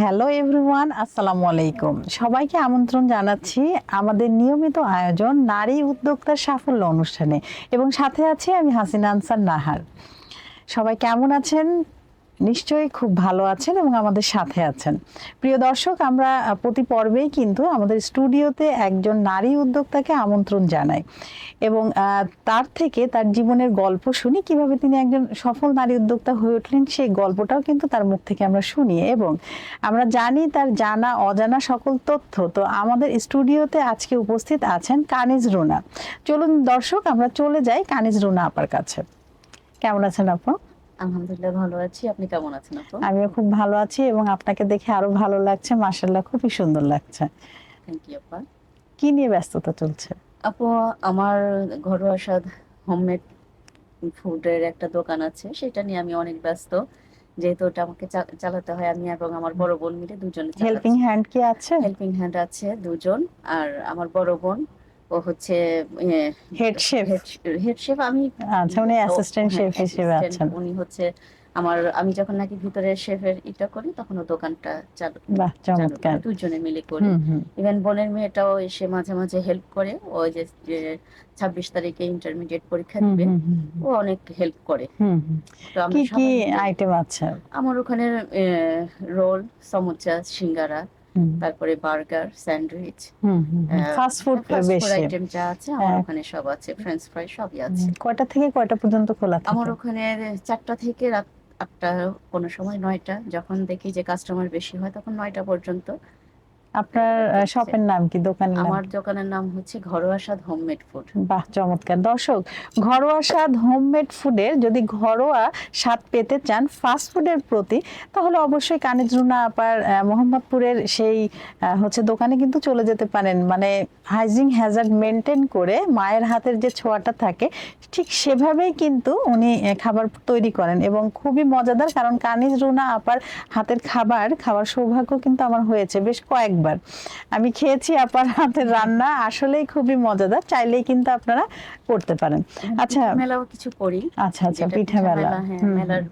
Hello everyone আসসালামু আলাইকুম সবাইকে আমন্ত্রণ জানাচ্ছি আমাদের নিয়মিত আয়োজন নারী উদ্যোক্তার সাফল্য অনুষ্ঠানে। এবং সাথে আছি আমি হাসিনা আনসার নাহার। সবাই কেমন আছেন? নিশ্চয়ই খুব ভালো আছেন এবং আমাদের সাথে আছেন। প্রিয় দর্শক, আমরা প্রতি পর্বেই কিন্তু আমাদের স্টুডিওতে একজন নারী উদ্যোক্তাকে আমন্ত্রণ জানাই এবং তার থেকে তার জীবনের গল্প শুনি, কীভাবে তিনি একজন সফল নারী উদ্যোক্তা হয়ে উঠলেন সেই গল্পটাও কিন্তু তার মুখ থেকে আমরা শুনি এবং আমরা জানি তার জানা, অজানা সকল তথ্য। তো আমাদের স্টুডিওতে আজকে উপস্থিত আছেন কানিজ রুনা। চলুন দর্শক, আমরা চলে যাই কানিজ রুনা আপার কাছে। কেমন আছেন আপু? আলহামদুলিল্লাহ ভালো আছি। আপনি কেমন আছেন আপু? আমিও খুব ভালো আছি এবং আপনাকে দেখে আরও ভালো লাগছে। মার্শাল্লাহ খুবই সুন্দর লাগছে। থ্যাংক ইউ আপা। কি নিয়ে ব্যস্ততা চলছে? আপু আমার ঘরোয়া স্বাদ হোমমেড ফুডের একটা দোকান আছে। সেটা নিয়ে আমি অনেক ব্যস্ত। যেহেতু ওটা আমাকে চালাতে হয় আমি এবং আমার বড় বোন মিলে দুজনে হেল্পিং হ্যান্ড কি আছে? হেল্পিং হ্যান্ড আছে দুজন। আর আমার বড় বোন ও হচ্ছে হেড শেফ হেড শেফ আমি আচ্ছা উনি অ্যাসিস্ট্যান্ট শেফ হিসেবে আছেন। উনি হচ্ছে আমার আমি যখন নাকি ভিতরে শেফের ইটা করি তখন ও দোকানটা চালু চমৎকার। দুজনে মিলে করি। ইভেন বোনের মেয়েটাও এসে মাঝে মাঝে হেল্প করে ও যে ছাব্বিশ তারিখে ইন্টারমিডিয়েট পরীক্ষা দিবে ও অনেক হেল্প করে। কি কি আইটেম আছে? আমার ওখানে রোল সমুচা সিঙ্গারা তারপরে burger sandwich hmm fast food বেশি। আইটেম যা আছে আমার হ্যাঁ। ওখানে সব আছে ফ্রেঞ্চ ফ্রাই সবই আছে। কয়টা থেকে কয়টা পর্যন্ত খোলা থাকে? আমার ওখানে চারটা থেকে রাত আটটা কোনো সময় নয়টা। যখন দেখি যে কাস্টমার বেশি হয় তখন নয়টা পর্যন্ত। আপনার শপের নাম কি? দোকানের নাম আমার দোকানের নাম হচ্ছে ঘরোয়া স্বাদ হোমমেড ফুড বাহ চমৎকার। দর্শক ঘরোয়া স্বাদ হোমমেড ফুডের যদি ঘরোয়া স্বাদ পেতে চান ফাস্ট ফুডের প্রতি তাহলে অবশ্যই কানিজ রুনা আপার মোহাম্মদপুরের সেই হচ্ছে দোকানে কিন্তু চলে যেতে পারেন। মানে হাইজিং হ্যাজার্ড মেনটেন করে মায়ের হাতের যে ছোঁয়াটা থাকে ঠিক সেভাবেই কিন্তু উনি খাবার তৈরি করেন এবং খুবই মজাদার কারণ কানিজ রুনা আপার হাতের খাবার খাওয়ার সৌভাগ্য কিন্তু আমার হয়েছে বেশ কয়েকবার। আমি খেয়েছি আপনার হাতের রান্না আসলেই খুবই মজাদার চাইলেই কিন্তু আপনারা করতে পারেন। আচ্ছা। মেলাও কিছু করি। আচ্ছা আচ্ছা পিঠা মেলা। হ্যাঁ মেলার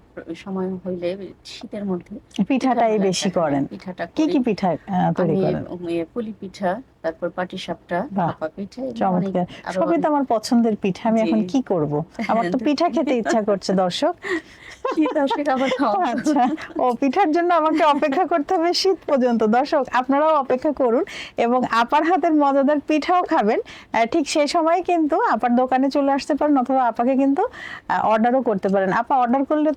সময় হইলে শীতের মধ্যে পিঠাটাই বেশি করেন। পিঠাটা কি কি পিঠা তৈরি করেন? পুলি পিঠা তারপর পাটিসাপটা বাহ, ভাপা পিঠা চমৎকার। সবই তো আমার পছন্দের পিঠা আমি এখন কি করব? আমার তো পিঠা খেতে ইচ্ছা করছে দর্শক। আচ্ছা ও পিঠার জন্য আমাকে অপেক্ষা করতে হবে শীত পর্যন্ত। দর্শক আপনারাও অপেক্ষা করুন এবং আপার হাতের মজাদার পিঠাও খাবেন। ঠিক সেই সময় কিন্তু আপার দোকানে চলে আসতে পারেন অথবা আপাকে কিন্তু অর্ডারও করতে পারেন। আপা অর্ডার করলে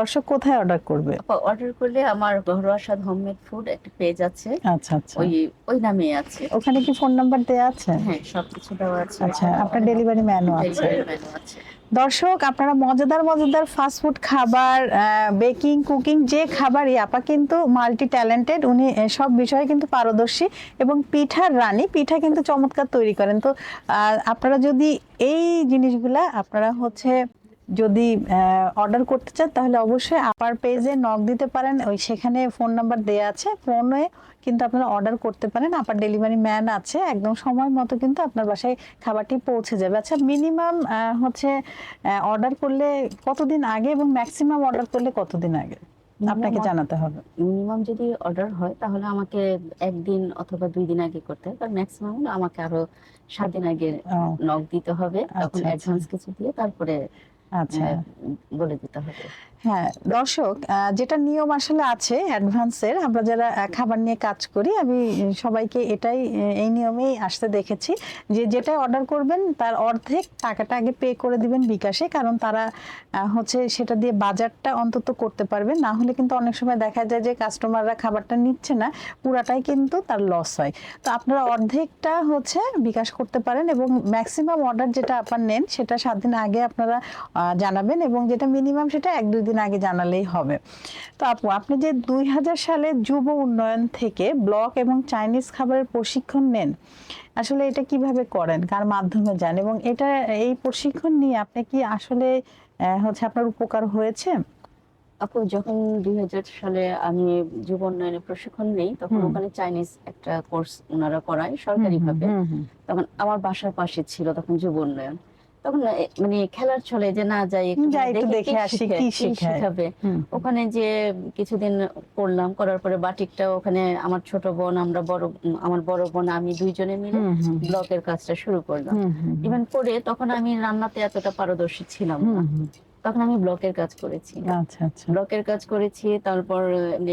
দর্শক কোথায় অর্ডার করবে? অর্ডার করলে আমার ঘরোয়া স্বাদ হোমমেড ফুড একটা পেজ আছে। আচ্ছা আচ্ছা। ওই ওই নামে আছে। ওখানে কি ফোন নাম্বার দেওয়া আছে? হ্যাঁ সবকিছু দেওয়া আছে। আচ্ছা আপনার ডেলিভারি ম্যানও আছে। দর্শক আপনারা মজাদার মজাদার ফাস্টফুড খাবার বেকিং কুকিং যে খাবারই আপা কিন্তু মাল্টি ট্যালেন্টেড উনি সব বিষয়ে কিন্তু পারদর্শী এবং পিঠার রানী। পিঠা কিন্তু চমৎকার তৈরি করেন। তো আপনারা যদি এই জিনিসগুলা আপনারা হচ্ছে যদি অর্ডার করতে চান তাহলে অবশ্যই আপার পেজে নক দিতে পারেন। ওই সেখানে ফোন নাম্বার দেওয়া আছে। ফোনে কিন্তু আপনারা অর্ডার করতে পারেন। আপার ডেলিভারি ম্যান আছে একদম সময় মতো কিন্তু আপনার বাসায় খাবারটি পৌঁছে যাবে। আচ্ছা মিনিমাম হচ্ছে অর্ডার করলে কতদিন আগে এবং ম্যাক্সিমাম অর্ডার করলে কতদিন আগে? আপনাকে জানাতে হবে। মিনিমাম যদি অর্ডার হয় তাহলে আমাকে একদিন অথবা দুই দিন আগে করতে হবে। আর ম্যাক্সিমাম আমাকে আরও সাত দিন আগে নক দিতে হবে। তখন আচ্ছা, আচ্ছা। অ্যাডভান্স কিছু দিয়ে তারপরে আচ্ছা। বলে দিতে হবে। হ্যাঁ দর্শক যেটা নিয়ম আসলে আছে অ্যাডভান্সের, আমরা যারা খাবার নিয়ে কাজ করি, আমি সবাইকে এটাই এই নিয়মেই আসতে দেখেছি যে যেটা অর্ডার করবেন, তার অর্ধেক টাকাটা আগে পে করে দিবেন বিকাশে, কারণ তারা হচ্ছে সেটা দিয়ে বাজারটা অন্তত করতে পারবে। না হলে কিন্তু অনেক সময় দেখা যায় যে কাস্টমাররা খাবারটা নিচ্ছে না, পুরাটাই কিন্তু তার লস হয়। তো আপনারা অর্ধেকটা হচ্ছে বিকাশ করতে পারেন এবং ম্যাক্সিমাম অর্ডার যেটা আপনার নেন, সেটা সাত দিন আগে আপনারা জানাবেন এবং যেটা মিনিমাম সেটা এক দুই দিন আগে জানালেই হবে। তো আপু আপনি যে দুই হাজার সালে যুব উন্নয়ন থেকে ব্লক এবং চাইনিজ খাবারের প্রশিক্ষণ নেন আসলে এটা কীভাবে করেন? কার মাধ্যমে যান? এবং এটা এই প্রশিক্ষণ নিয়ে আপনি কি আসলে হচ্ছে আপনার উপকার হয়েছে? আপু যখন দুই হাজার সালে আমি যুব উন্নয়নে প্রশিক্ষণ নেই তখন ওখানে চাইনিজ একটা কোর্স ওনারা করায় সরকারি ভাবে হুম, হুম, তখন আমার বাসার পাশে ছিল তখন যুব উন্নয়ন। তখন মানে খেলার ছলে যে না যাই একটু দেখি আসি, কি শিখাবে। ওখানে যে কিছুদিন করলাম করার পরে বাটিকটা ওখানে আমার ছোট বোন আমরা বড় আমার বড় বোন আমি দুইজনে মিলে ব্লকের কাজটা শুরু করলাম। ইভেন করে তখন আমি রান্নাতে এতটা পারদর্শী ছিলাম না। তখন আমি ব্লকের কাজ করেছি। আচ্ছা আচ্ছা। ব্লকের কাজ করেছি তারপর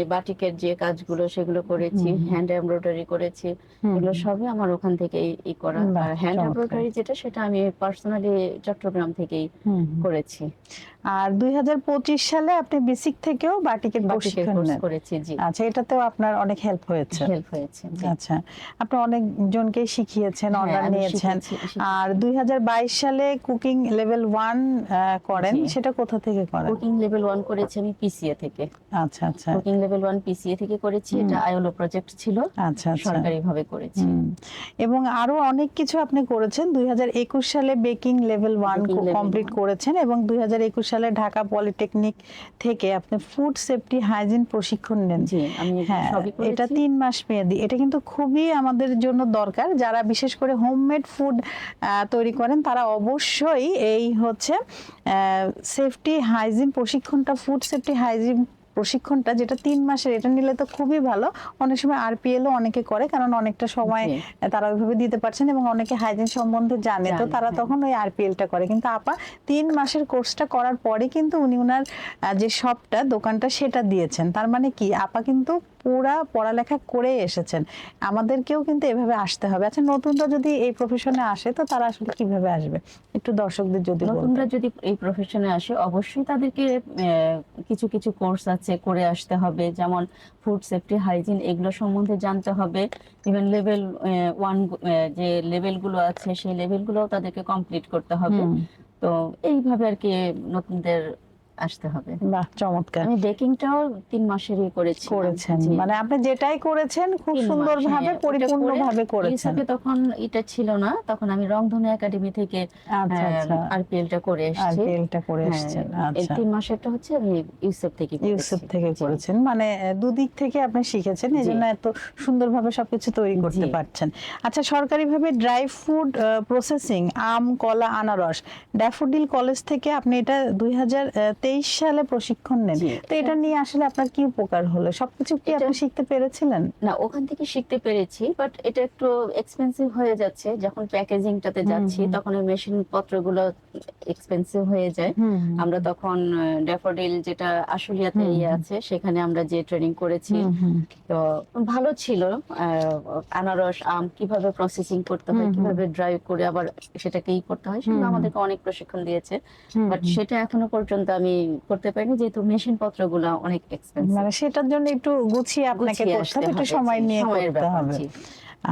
বাটিকের যে কাজগুলো সেগুলো করেছি হ্যান্ড এমব্রয়ডারি করেছি এগুলো সবই আমার ওখান থেকে ই করা। হ্যান্ড এমব্রয়ডারি যেটা সেটা আমি পার্সোনালি চট্টগ্রাম থেকেই। করেছি। আর দুই সালে আপনি বেসিক থেকেও বাটিকের প্রশিক্ষণ করেছি জি। আচ্ছা এটাতেও আপনার অনেক হেল্প হয়েছে। হেল্প হয়েছে আচ্ছা আপনি অনেক জনকে শিখিয়েছেন হ্যাঁ, অর্ডার নিয়েছেন। শিখেছি- শিখেছি। আর দুই হাজার বাইশ সালে কুকিং লেভেল ওয়ান করেন। সেটা কোথা থেকে করেন? কুকিং লেভেল ওয়ান করেছি আমি পিসিএ থেকে। আচ্ছা আচ্ছা। কুকিং লেভেল ওয়ান পিসিএ থেকে করেছি এটা আইওলো প্রজেক্ট ছিল আচ্ছা আচ্ছা। সরকারি ভাবে করেছি এবং আরও অনেক কিছু আপনি করেছেন। দুই সালে baking level one Baking level complete করেছেন এবং দুই সালে ঢাকা পলিটেকনিক থেকে আপনি ফুড সেফটি হাইজিন প্রশিক্ষণ নেন। জি আমি হ্যাঁ সবই এটা করেছি তিন মাস মেয়াদি। এটা কিন্তু খুবই আমাদের জন্য দরকার। যারা বিশেষ করে হোমমেড ফুড তৈরি করেন তারা অবশ্যই এই হচ্ছে সেফটি হাইজিন প্রশিক্ষণটা ফুড সেফটি হাইজিন প্রশিক্ষণটা যেটা তিন মাসের এটা নিলে তো খুবই ভালো। অনেক সময় আরপিএলও অনেকে করে কারণ অনেকটা সময় তারা ওইভাবে দিতে পারছেন এবং অনেকে হাইজিন সম্বন্ধে জানে। তো তারা হ্যাঁ। তখন ওই আরপিএলটা করে। কিন্তু আপা তিন মাসের কোর্সটা করার পরে কিন্তু উনি ওনার যে শপটা দোকানটা সেটা দিয়েছেন। তার মানে কি? আপা কিন্তু পুরা পড়ালেখা করে এসেছেন। আমাদেরকেও কিন্তু এভাবে আসতে হবে। আচ্ছা নতুনরা যদি এই প্রফেশনে আসে তো তারা আসলে কীভাবে আসবে? একটু দর্শকদের যদি নতুনরা যদি এই প্রফেশনে আসে অবশ্যই তাদেরকে কিছু কিছু কোর্স আছে করে আসতে হবে। যেমন ফুড সেফটি হাইজিন এগুলো সম্বন্ধে জানতে হবে। ইভেন লেভেল ওয়ান যে লেভেলগুলো আছে সেই লেভেলগুলোও তাদেরকে কমপ্লিট করতে হবে। তো এইভাবে আর কি নতুনদের আসতে হবে। বাহ চমৎকার। আমি বেকিংটাও তিন মাসেরই করেছি করেছেন। মানে আপনি যেটাই করেছেন খুব সুন্দরভাবে পরিপূর্ণভাবে করেছেন। তখন এটা ছিল না। তখন আমি রংধনু একাডেমি থেকে আচ্ছা আচ্ছা। আরপিএলটা করে এসেছি। আরপিএলটা করে হ্যাঁ, এসেছেন আচ্ছা। তিন মাসেরটা হচ্ছে আমি ইউসেফ থেকে। ইউসুফ থেকে করেছেন। মানে দুদিক থেকে আপনি শিখেছেন এই জন্য এত সুন্দরভাবে সবকিছু তৈরি করতে পারছেন। আচ্ছা সরকারিভাবে ড্রাই ফুড প্রসেসিং আম কলা আনারস ড্যাফোডিল কলেজ থেকে আপনি এটা দুই হাজার সালে প্রশিক্ষণ নেন। তো এটা নিয়ে আসলে আপনার কি উপকার হলো? সবকিছু কি আপনি শিখতে পেরেছিলেন? না ওখান থেকে শিখতে পেরেছি বাট এটা একটু এক্সপেন্সিভ হয়ে যাচ্ছে। যখন প্যাকেজিংটাতে যাচ্ছি তখন ওই মেশিন পত্রগুলো এক্সপেন্সিভ হয়ে যায়। আমরা তখন ড্যাফোডিল যেটা আশুলিয়াতে ইয়ে আছে সেখানে আমরা যে ট্রেনিং করেছি। তো ভালো ছিল আনারস আম কীভাবে প্রসেসিং করতে হয়। কীভাবে ড্রাইভ করে আবার সেটাকে ই করতে হয় সেগুলো আমাদেরকে অনেক প্রশিক্ষণ দিয়েছে। বাট সেটা এখনও পর্যন্ত আমি করতে পারিনি যেহেতু মেশিন পত্রগুলো অনেক এক্সপেন্সিভ মানে সেটার জন্য একটু গুছিয়ে আপনাকে করতে হবে একটু সময় নিয়ে করতে হবে।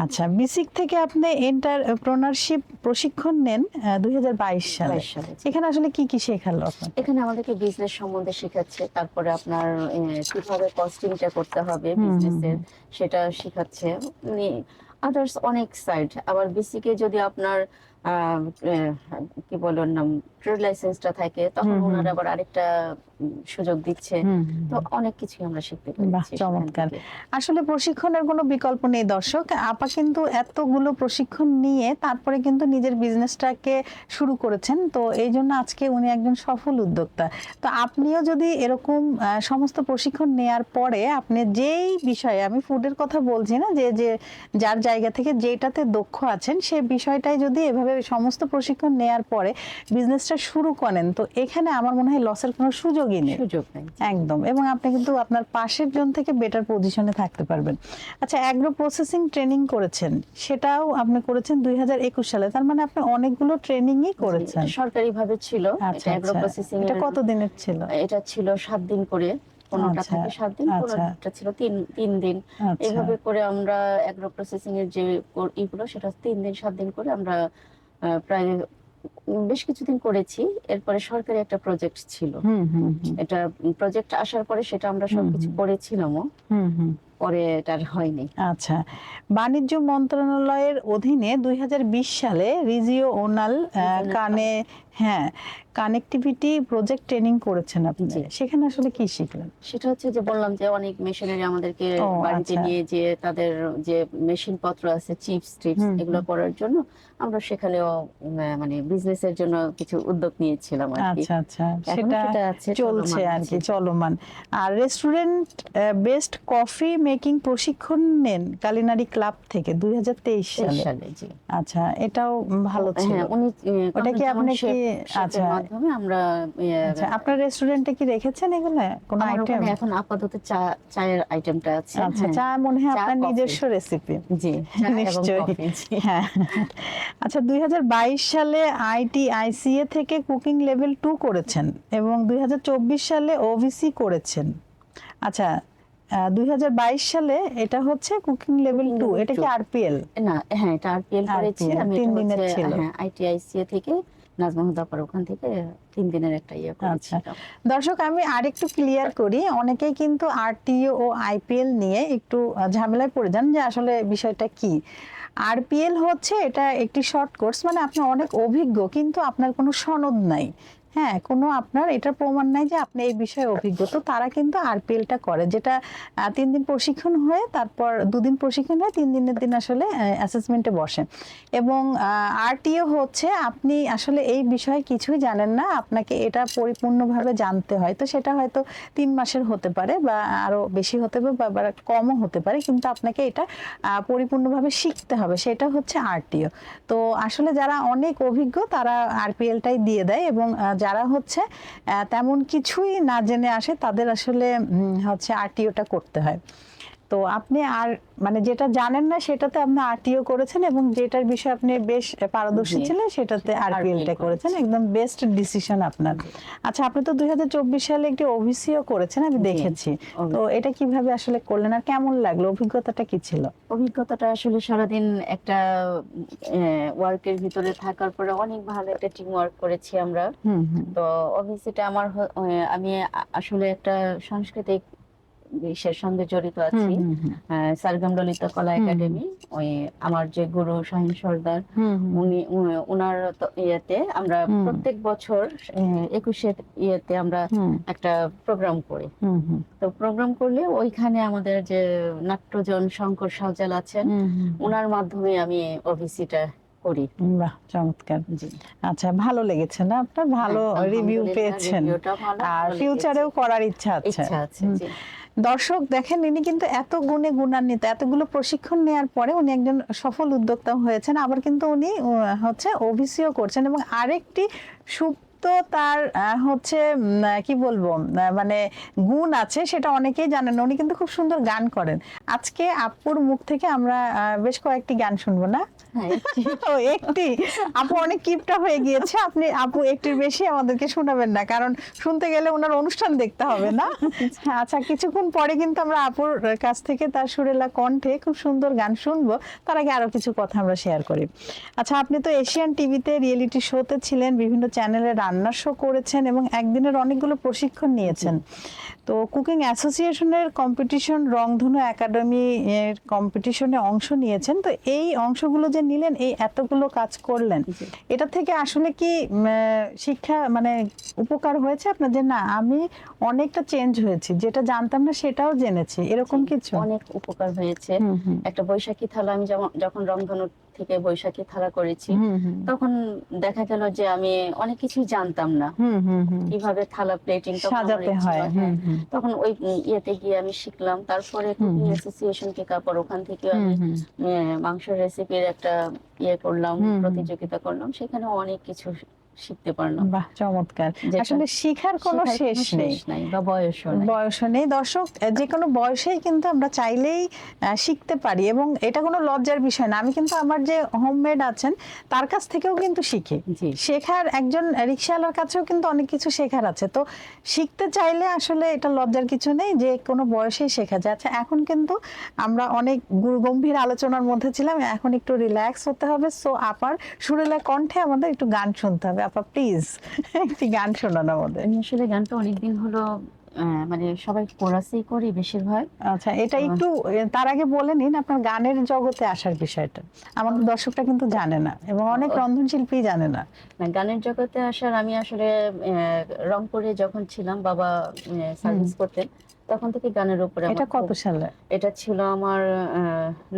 আচ্ছা বিসিক থেকে আপনি এন্টারপ্রেনারশিপ প্রশিক্ষণ নেন দুই সালে। এখানে আসলে কি কি শেখালো আপনার এখানে আমাদেরকে বিজনেস সম্বন্ধে শেখাচ্ছে তারপরে আপনার কীভাবে কস্টিংটা করতে হবে বিজনেসের সেটা শেখাচ্ছে। আদার্স অনেক সাইড আবার বেসিকে যদি আপনার কি বলুন নাম ট্রেড লাইসেন্সটা থাকে তখন। ওনারা আবার আরেকটা সুযোগ দিচ্ছে। তো অনেক কিছুই আমরা শিখতে পারছি চমৎকার। আসলে প্রশিক্ষণের কোনো বিকল্প নেই দর্শক। আপা কিন্তু এতগুলো প্রশিক্ষণ নিয়ে তারপরে কিন্তু নিজের বিজনেসটাকে শুরু করেছেন। তো এই জন্য আজকে উনি একজন সফল উদ্যোক্তা। তো আপনিও যদি এরকম সমস্ত প্রশিক্ষণ নেয়ার পরে আপনি যেই বিষয়ে আমি ফুডের কথা বলছি না যে যে যার জায়গা থেকে যেটাতে দক্ষ আছেন সেই বিষয়টাই যদি এভাবে সমস্ত প্রশিক্ষণ নেয়ার পরে বিজনেসটা শুরু করেন তো এখানে আমার মনে হয় লসের কোনো সুযোগই নেই। সুযোগ নেই একদম এবং আপনি কিন্তু আপনার পাশের জন থেকে বেটার পজিশনে থাকতে পারবেন। আচ্ছা অ্যাগ্রো প্রসেসিং ট্রেনিং করেছেন সেটাও আপনি করেছেন দুই সালে তার মানে আপনি অনেকগুলো ট্রেনিংই করেছেন। সরকারি ভাবে ছিল আচ্ছা আচ্ছা। প্রসেসিং এটা কত দিনের ছিল? এটা ছিল সাত দিন করে পনেরোটা আচ্ছা, সাত দিন আচ্ছা। পনেরোটা ছিল তিন তিন দিন। আচ্ছা। এইভাবে করে আমরা অ্যাগ্রো প্রসেসিং এর যে ইগুলো সেটা তিন দিন সাত দিন করে আমরা প্রায় বেশ কিছুদিন করেছি এরপরে সরকারি একটা প্রজেক্ট ছিল। হুম হুম হুম, এটা প্রজেক্ট আসার পরে সেটা আমরা সবকিছু করেছিলাম করেছিলামও। হুম হুম। পরে এটা হয়নি। আচ্ছা। বাণিজ্য মন্ত্রণালয়ের অধীনে দুই হাজার বিশ সালে রিজিও ওনাল কানে। হ্যাঁ কানেক্টিভিটি প্রজেক্ট ট্রেনিং করেছেন আপনি। সেখানে আসলে কি শিখলেন? সেটা হচ্ছে যে বললাম যে অনেক মেশিনারি আমাদেরকে বাড়িতে আচ্ছা। নিয়ে যে তাদের যে মেশিন পত্র আছে চিপস টিপস এগুলো করার জন্য আমরা সেখানেও মানে বিজনেসের জন্য কিছু উদ্যোগ নিয়েছিলাম আর কি। আচ্ছা আচ্ছা। সেটা চলছে আর কি। চলমান। আর রেস্টুরেন্ট বেস্ট কফি মেকিং প্রশিক্ষণ নেন কালিনারি ক্লাব থেকে দুই হাজার তেইশ তেইশ সালে। সালে আচ্ছা এটাও ভালো ছিল। হ্যাঁ উনি ওটা কি আপনি কি- এর আচ্ছা। মাধ্যমে আমরা ইয়ে, আচ্ছা আপনার রেস্টুরেন্টে কি রেখেছেন এগুলো? কোন আইটেম এখন আপাতত চা চায়ের আইটেমটা আছে আচ্ছা হ্যাঁ। চা মনে হয় আপনার নিজস্ব রেসিপি জি এবং নিশ্চয়ই। হ্যাঁ। আচ্ছা সালে আইটি থেকে কুকিং লেভেল টু করেছেন এবং দুই হাজার চব্বিশ সালে ওভিসি করেছেন। আচ্ছা দুই হাজার বাইশ সালে এটা হচ্ছে কুকিং লেভেল টু এটা কি আরপিএল না হ্যাঁ এটা আরপিএল করেছি। আমি তিন এটা দিনের হচ্ছে। হ্যাঁ থেকে নাজমাহুদ ওখান থেকে তিন দিনের একটা ইয়ে আচ্ছা। দর্শক আমি আরেকটু ক্লিয়ার করি অনেকেই কিন্তু আরটিও ও আইপিএল নিয়ে একটু ঝামেলায় পড়ে যান যে আসলে বিষয়টা কি। আরপিএল হচ্ছে এটা একটি শর্ট কোর্স মানে আপনি অনেক অভিজ্ঞ কিন্তু আপনার কোনো সনদ নাই। হ্যাঁ কোনো আপনার এটার প্রমাণ নাই যে আপনি এই বিষয়ে অভিজ্ঞ। তো তারা কিন্তু আরপিএলটা করে, যেটা তিন দিন প্রশিক্ষণ হয়ে, তারপর দুদিন প্রশিক্ষণ হয়ে, তিন দিনের দিন আসলে অ্যাসেসমেন্টে বসেন এবং আরটিও হচ্ছে, আপনি আসলে এই বিষয়ে কিছুই জানেন না, আপনাকে এটা পরিপূর্ণভাবে জানতে হয়। তো সেটা হয়তো তিন মাসের হতে পারে বা আরও বেশি হতে পারে বা কমও হতে পারে, কিন্তু আপনাকে এটা পরিপূর্ণভাবে শিখতে হবে। সেটা হচ্ছে আরটিও। তো আসলে যারা অনেক অভিজ্ঞ, তারা আরপিএলটাই দিয়ে দেয় এবং যারা হচ্ছে তেমন কিছুই না জেনে আসে তাদের আসলে হচ্ছে আরটিওটা করতে হয়। তো আপনি আর মানে যেটা জানেন না সেটাতে আপনি আরটিও করেছেন এবং যেটার বিষয়ে আপনি বেশ পারদর্শী ছিলেন সেটাতে সেটা আরপিএলটা করেছেন। একদম বেস্ট ডিসিশন আপনার। আচ্ছা আপনি তো দুই সালে একটি ওবিসিও করেছেন আমি দেখেছি। তো এটা কীভাবে আসলে করলেন আর কেমন লাগল? অভিজ্ঞতাটা কি ছিল? অভিজ্ঞতাটা আসলে সারাদিন একটা ওয়ার্কের ভিতরে থাকার পরে অনেক ভালো একটা টিম ওয়ার্ক করেছি আমরা। তো অবভিয়াসলি আমার আমি আসলে একটা সাংস্কৃতিক বিষয়ের সঙ্গে জড়িত আছি। সারগাম ললিত কলা একাডেমি ওই আমার যে গুরু শাহিন সর্দার উনি ইয়েতে আমরা প্রত্যেক বছর একুশে ইয়েতে আমরা একটা প্রোগ্রাম করি। তো প্রোগ্রাম করলে ওইখানে আমাদের যে নাট্যজন শঙ্কর সাউজাল আছেন। ওনার মাধ্যমে আমি ওবিসিটা করি। বাহ চমৎকার। জি। আচ্ছা ভালো লেগেছে না? আপনার ভালো হ্যাঁ, রিভিউ পেয়েছেন। রিভিউটা আর ফিউচারেও করার ইচ্ছা আছে। ইচ্ছা আছে দর্শক দেখেন, ইনি কিন্তু এত গুণে গুণান্বিত, এতগুলো প্রশিক্ষণ নেওয়ার পরে উনি একজন সফল উদ্যোক্তা হয়েছেন। আবার কিন্তু উনি হচ্ছে ওবিসিও করছেন এবং আরেকটি সুপ্ত তার হচ্ছে কি বলব মানে গুণ আছে সেটা অনেকেই জানেন উনি কিন্তু খুব সুন্দর গান করেন। আজকে আপুর মুখ থেকে আমরা বেশ কয়েকটি গান শুনব না? হ্যাঁ একটি। আপু অনেক কিপটা হয়ে গিয়েছে। আপনি আপু একটির বেশি আমাদেরকে শোনাবেন না কারণ শুনতে গেলে ওনার অনুষ্ঠান দেখতে হবে না? আচ্ছা কিছুক্ষণ পরে কিন্তু আমরা আপুর কাছ থেকে তার সুরেলা কণ্ঠে খুব সুন্দর গান শুনব। তার আগে আরও কিছু কথা আমরা শেয়ার করি। আচ্ছা আপনি তো এশিয়ান টিভিতে রিয়েলিটি শোতে ছিলেন বিভিন্ন চ্যানেলে রান্নার শো করেছেন এবং একদিনের অনেকগুলো প্রশিক্ষণ নিয়েছেন। তো কুকিং অ্যাসোসিয়েশনের কম্পিটিশন রংধনু একাডেমি এর কম্পিটিশনে অংশ নিয়েছেন। তো এই অংশগুলো যে নিলেন এই এতগুলো কাজ করলেন। এটা থেকে আসলে কি শিক্ষা মানে উপকার হয়েছে আপনার? যে না আমি অনেকটা চেঞ্জ হয়েছি যেটা জানতাম না সেটাও জেনেছি এরকম কিছু? অনেক উপকার হয়েছে। একটা বৈশাখী থালা আমি যেমন যখন রংধনু থেকে বৈশাখী থালা করেছি। তখন দেখা গেল যে আমি অনেক কিছুই জানতাম না। কীভাবে থালা প্লেটিং সাজাতে হয় তখন ওই ইয়েতে গিয়ে আমি শিখলাম। তারপরে কুকিং অ্যাসোসিয়েশন কে কাপড় ওখান থেকে আমি হুম, হুম। মাংস রেসিপির একটা ইয়ে করলাম। প্রতিযোগিতা করলাম। সেখানে অনেক কিছু শিখতে পারলাম বাহ চমৎকার। আসলে শিখার কোনো শেষ নেই। বা বয়সও নাই। বয়সও নেই। দর্শক যে কোনো বয়সেই কিন্তু আমরা চাইলেই শিখতে পারি এবং এটা কোনো লজ্জার বিষয় না। আমি কিন্তু আমার যে হোমমেড আছেন তার কাছ থেকেও কিন্তু শিখি। শেখার একজন রিক্সাওয়ালার কাছেও কিন্তু অনেক কিছু শেখার আছে। তো শিখতে চাইলে আসলে এটা লজ্জার কিছু নেই যে কোনো বয়সেই শেখা যায়। আচ্ছা এখন কিন্তু আমরা অনেক গুরু গম্ভীর আলোচনার মধ্যে ছিলাম। এখন একটু রিল্যাক্স হতে হবে। সো আপার সুরেলা কণ্ঠে আমাদের একটু গান শুনতে হবে। আপা প্লিজ একটি গান শোনান আমাদের। আসলে গানটা অনেকদিন হলো মানে সবাই কোরাসই করি বেশিরভাগ। আচ্ছা এটা একটু তার আগে বলে নিন আপনার গানের জগতে আসার বিষয়টা। আমাদের দর্শকটা কিন্তু জানে না এবং অনেক রন্ধনশিল্পী জানে না। না গানের জগতে আসার আমি আসলে রংপুরে যখন ছিলাম বাবা সার্ভিস করতেন। তখন থেকে গানের উপরে এটা কত সালে? এটা ছিল আমার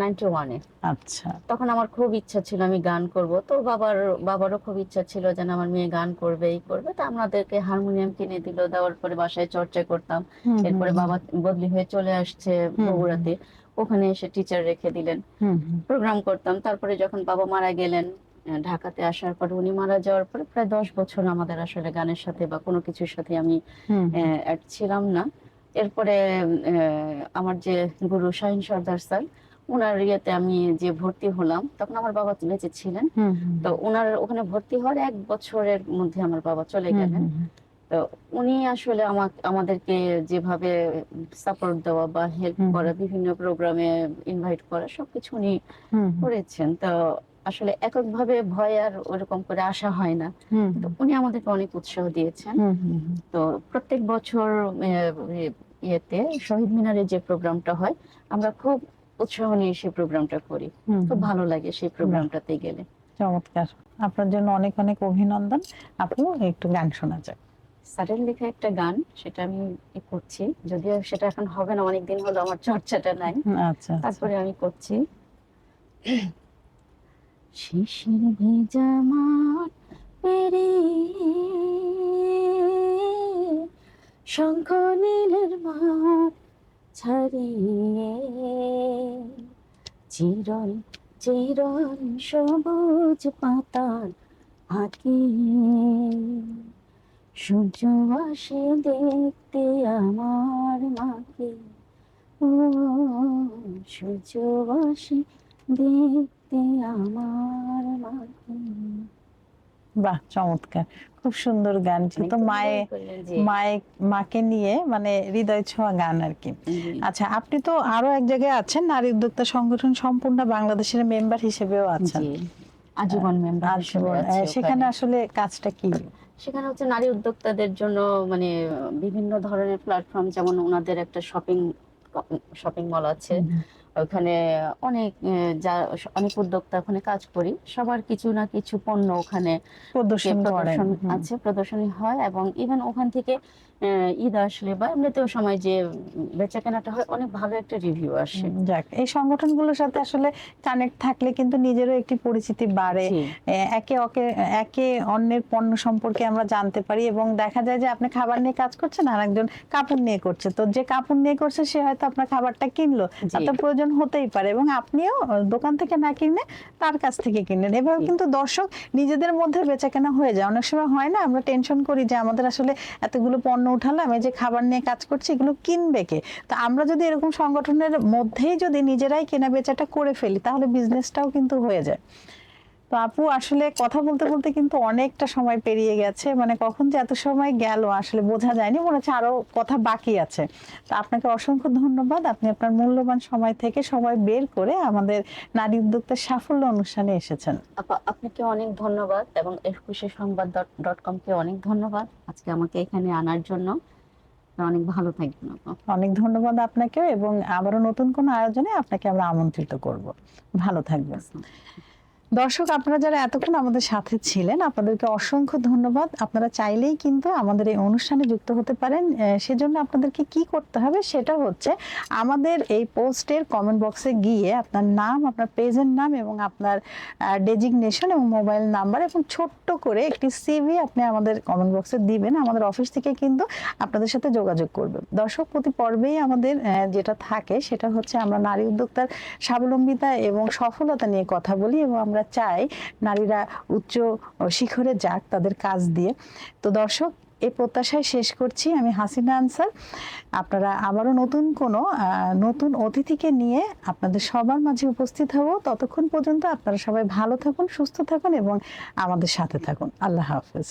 নাইনটি ওয়ানে আচ্ছা। তখন আমার খুব ইচ্ছা ছিল আমি গান করব। তো বাবার বাবারও খুব ইচ্ছা ছিল যেন আমার মেয়ে গান করবে এই করবে। তো আমাদেরকে হারমোনিয়াম কিনে দিল দেওয়ার পরে বাসায় চর্চা করতাম। এরপরে বাবা বদলি হয়ে চলে আসছে। বগুড়াতে। ওখানে এসে টিচার রেখে দিলেন। প্রোগ্রাম করতাম। তারপরে যখন বাবা মারা গেলেন ঢাকাতে আসার পর উনি মারা যাওয়ার পরে প্রায় দশ বছর আমাদের আসলে গানের সাথে বা কোনো কিছুর সাথে আমি ছিলাম না। এরপরে আমার যে গুরু শাহিন সর্দার স্যার ওনার ইয়েতে আমি যে ভর্তি হলাম তখন আমার বাবা বেঁচে ছিলেন। তো ওনার ওখানে ভর্তি হওয়ার এক বছরের মধ্যে আমার বাবা চলে গেলেন। তো উনি আসলে আমাকে আমাদেরকে যেভাবে সাপোর্ট দেওয়া বা হেল্প করা বিভিন্ন প্রোগ্রামে ইনভাইট করা সবকিছু উনি করেছেন। তো আসলে এককভাবে ভয় আর ওরকম করে আসা হয় না। তো উনি আমাদেরকে অনেক উৎসাহ দিয়েছেন। হুম, হুম, হুম। তো প্রত্যেক বছর ইয়েতে শহীদ মিনারে যে প্রোগ্রামটা হয় আমরা খুব উৎসাহ নিয়ে সেই প্রোগ্রামটা করি। খুব ভালো লাগে সেই প্রোগ্রামটাতে গেলে। চমৎকার। আপনার জন্য অনেক অনেক অভিনন্দন। আপনি একটু গান শোনা যাক। স্যারের লেখা একটা গান সেটা আমি করছি। যদিও সেটা এখন হবে না অনেকদিন হলো আমার চর্চাটা নাই। আচ্ছা আচ্ছা। তারপরে আমি করছি। শিশির ভেজা মাঠ পেরে শঙ্খ নীলের মাঠ ছাড়িয়ে চিরন চিরন সবুজ পাতার আঁকি। সূর্য আসে দেখতে আমার মাকে। ও, সূর্য আসে দেখতে আমার বাহ চমৎকার। খুব সুন্দর গান। তো মায়ে মায়ে মাকে নিয়ে মানে হৃদয় ছোঁয়া গান আর কি। আচ্ছা আপনি তো আরও এক জায়গায় আছেন নারী উদ্যোক্তা সংগঠন সম্পূর্ণ বাংলাদেশের মেম্বার হিসেবেও আছেন। আজীবন মেম্বার সেখানে আসলে কাজটা কি? সেখানে হচ্ছে নারী উদ্যোক্তাদের জন্য মানে বিভিন্ন ধরনের প্ল্যাটফর্ম যেমন ওনাদের একটা শপিং শপিং মল আছে। ওখানে অনেক যা অনেক উদ্যোক্তা ওখানে কাজ করি সবার কিছু না কিছু পণ্য ওখানে প্রদর্শন। আছে প্রদর্শনী হয় এবং ইভেন ওখান থেকে ঈদ আসলে বা এমনিতেও সময় যে বেচা কেনাটা হয় অনেক ভালো একটা রিভিউ আসে। যাক এই সংগঠনগুলোর সাথে আসলে কানেক্ট থাকলে কিন্তু নিজেরও একটি পরিচিতি বাড়ে। একে অকে একে অন্যের পণ্য সম্পর্কে আমরা জানতে পারি এবং দেখা যায় যে আপনি খাবার নিয়ে কাজ করছেন আর একজন কাপড় নিয়ে করছে। তো যে কাপড় নিয়ে করছে সে হয়তো আপনার খাবারটা কিনলো। আপনার প্রয়োজন হতেই পারে এবং আপনিও দোকান থেকে না কিনে তার কাছ থেকে কিনলেন এভাবে কিন্তু দর্শক নিজেদের মধ্যে বেচা কেনা হয়ে যায়। অনেক সময় হয় না আমরা টেনশন করি যে আমাদের আসলে এতগুলো পণ্য উঠালাম, এই যে খাবার নিয়ে কাজ করছি, এগুলো কিনবে কে? তো আমরা যদি এরকম সংগঠনের মধ্যেই যদি নিজেরাই কেনা বেচাটা করে ফেলি, তাহলে বিজনেসটাও কিন্তু হয়ে যায়। তো আপু আসলে কথা বলতে বলতে কিন্তু অনেকটা সময় পেরিয়ে গেছে। মানে কখন যে এত সময় গেল আসলে বোঝা যায়নি মনে হচ্ছে আরও কথা বাকি আছে। তো আপনাকে অসংখ্য ধন্যবাদ। আপনি আপনার মূল্যবান সময় থেকে সময় বের করে আমাদের নারী উদ্যোক্তার সাফল্য অনুষ্ঠানে এসেছেন। আপা আপনাকে অনেক ধন্যবাদ এবং একুশে সংবাদ ডট কমকে অনেক ধন্যবাদ। আজকে আমাকে এখানে আনার জন্য। অনেক ভালো থাকবেন অনেক ধন্যবাদ আপনাকেও এবং আবারও নতুন কোনো আয়োজনে আপনাকে আমরা আমন্ত্রিত করব। ভালো থাকবেন। দর্শক, আপনারা যারা এতক্ষণ আমাদের সাথে ছিলেন, আপনাদেরকে অসংখ্য ধন্যবাদ। আপনারা চাইলেই কিন্তু আমাদের এই অনুষ্ঠানে যুক্ত হতে পারেন। সেজন্য আপনাদেরকে কি করতে হবে সেটা হচ্ছে আমাদের এই পোস্টের কমেন্ট বক্সে গিয়ে আপনার নাম, আপনার পেজের নাম এবং আপনার ডেজিগনেশন এবং মোবাইল নাম্বার এবং ছোট্ট করে একটি সিভি আপনি আমাদের কমেন্ট বক্সে দিবেন। আমাদের অফিস থেকে কিন্তু আপনাদের সাথে যোগাযোগ করবে দর্শক, প্রতি পর্বেই আমাদের যেটা থাকে সেটা হচ্ছে আমরা নারী উদ্যোক্তার স্বাবলম্বিতা এবং সফলতা নিয়ে কথা বলি এবং আমরা চাই নারীরা উচ্চ শিখরে যাক তাদের কাজ দিয়ে। তো দর্শক এই প্রত্যাশায় শেষ করছি। আমি হাসিনা আনসার। আপনারা আবারও নতুন কোনো নতুন অতিথিকে নিয়ে আপনাদের সবার মাঝে উপস্থিত হব। ততক্ষণ পর্যন্ত আপনারা সবাই ভালো থাকুন, সুস্থ থাকুন এবং আমাদের সাথে থাকুন। আল্লাহ হাফেজ।